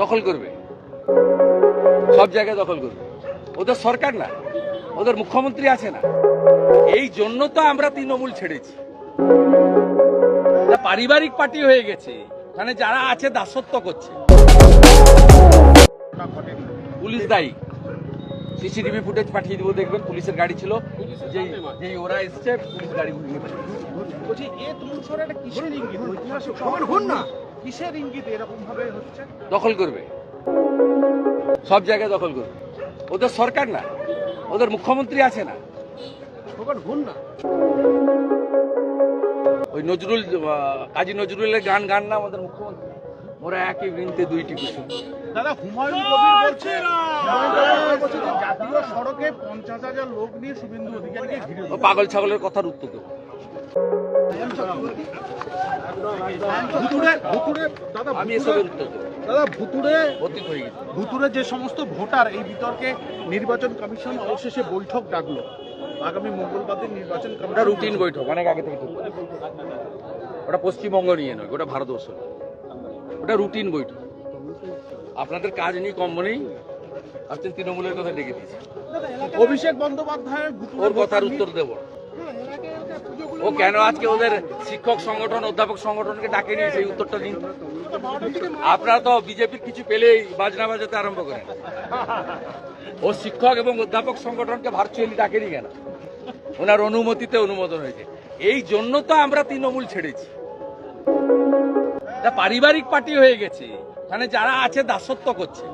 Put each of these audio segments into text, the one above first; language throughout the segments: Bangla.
দখল করবে। সব জায়গায় দখল করবে। ওদের সরকার না ওদের মুখ্যমন্ত্রী আছে না। এই জন্য তো আমরা তৃণমূল ছেড়েছি। পারিবারিক পার্টি হয়ে গেছে মানে যারা আছে দাসত্ব করছে। পুলিশ দায়ী। সিসিটিভি ফুটেজ পাঠিয়ে দিব দেখবেন পুলিশের গাড়ি ছিল। যেই যেই ওরা এসছে পুলিশ গাড়ি ঘুরিয়ে কিসের ইঙ্গিত এরকম ভাবে হচ্ছে? দখল করবে। সব জায়গায় দখল করবে। ওদের সরকার না ওদের মুখ্যমন্ত্রী আছে না। হন না। ওই নজরুল কাজী নজরুলের গান গান না আমাদের মুখ্যমন্ত্রী। ওরা একই বৃন্তে দুইটি কুসুম দাদা হুমায়ুন কবির বলছে জাতীয় সড়কে পঞ্চাশ হাজার লোক নিয়ে শুভেন্দু অধিকারীকে ঘিরে পাগল ছাগলের কথার উত্তর দেবো। ভুতুড়ে দাদা আমি দাদা যে সমস্ত ভোটার এই বিতর্কে নির্বাচন কমিশন অবশেষে বৈঠক ডাকলো। আগামী মঙ্গলবার দিন নির্বাচন কমিশন রুটিন বৈঠক অনেক আগে থেকে ওটা পশ্চিমবঙ্গ নিয়ে নয় ওটা ভারতবর্ষ ওটা রুটিন বৈঠক। আপনাদের কাজ নেই কম নেই। আপনি তৃণমূলের কথা ডেকে দিয়েছে। অভিষেক বন্দ্যোপাধ্যায়ের ওর কথার উত্তর দেব। ও কেন আজকে ওদের শিক্ষক সংগঠন, অধ্যাপক সংগঠনকে ডাকে নিয়ে সেই উত্তরটা দিন। আপনারা তো বিজেপির কিছু পেলেই বাজনা বাজাতে আরম্ভ করেন। ও শিক্ষক এবং অধ্যাপক সংগঠনকে ভার্চুয়ালি ডাকেনি কেন? ওনার অনুমতিতে অনুমোদন হয়েছে। এই জন্য তো আমরা তৃণমূল ছেড়েছি। পারিবারিক পার্টি হয়ে গেছে। মানে যারা আছে, দাসত্ব করছে।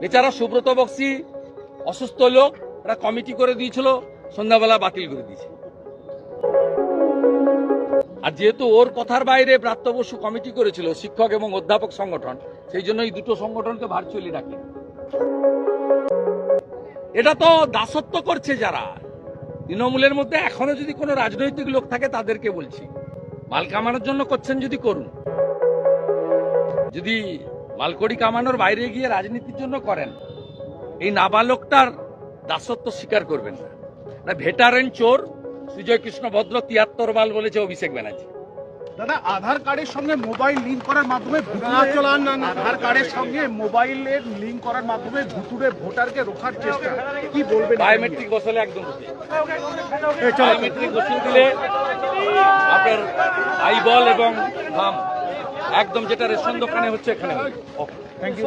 বেচারা সুব্রত বক্সি, অসুস্থ লোক একটা কমিটি করে দিয়েছিল। সন্ধ্যাবেলা বাতিল করে দিয়েছে। আর যেহেতু ওর কথার বাইরে বসু কমিটি করেছিল, শিক্ষক এবং অধ্যাপক সংগঠন, সেই জন্য এই দুটো সংগঠনকে ভার্চুয়ালি ডাকে এটা তো দাসত্ব করছে যারা। তৃণমূলের মধ্যে এখনও যদি কোনো রাজনৈতিক লোক থাকে, তাদেরকে বলছি। মাল কামানোর জন্য করছেন যদি করুন। যদি মালকড়ি কামানোর বাইরে গিয়ে রাজনীতির জন্য করেন, এই নাবালকটার দাসত্ব স্বীকার করবেন না। না ভেটারেন চোর সুজয় কৃষ্ণ ভদ্র তিয়াত্তর বাল বলেছে অভিষেক ব্যানার্জি। দাদা আধার কার্ডের সঙ্গে মোবাইল লিংক করার মাধ্যমে আধার কার্ডের সঙ্গে মোবাইলের লিংক করার মাধ্যমে ভুতুড়ে ভোটারকে রোখার চেষ্টা। কি বলবেন? বায়োমেট্রিক বসালে একদম বায়োমেট্রিক বসিয়ে দিলে আপনার আইবল এবং থাম একদম যেটা রেশন দোকানে হচ্ছে এখানে। Thank you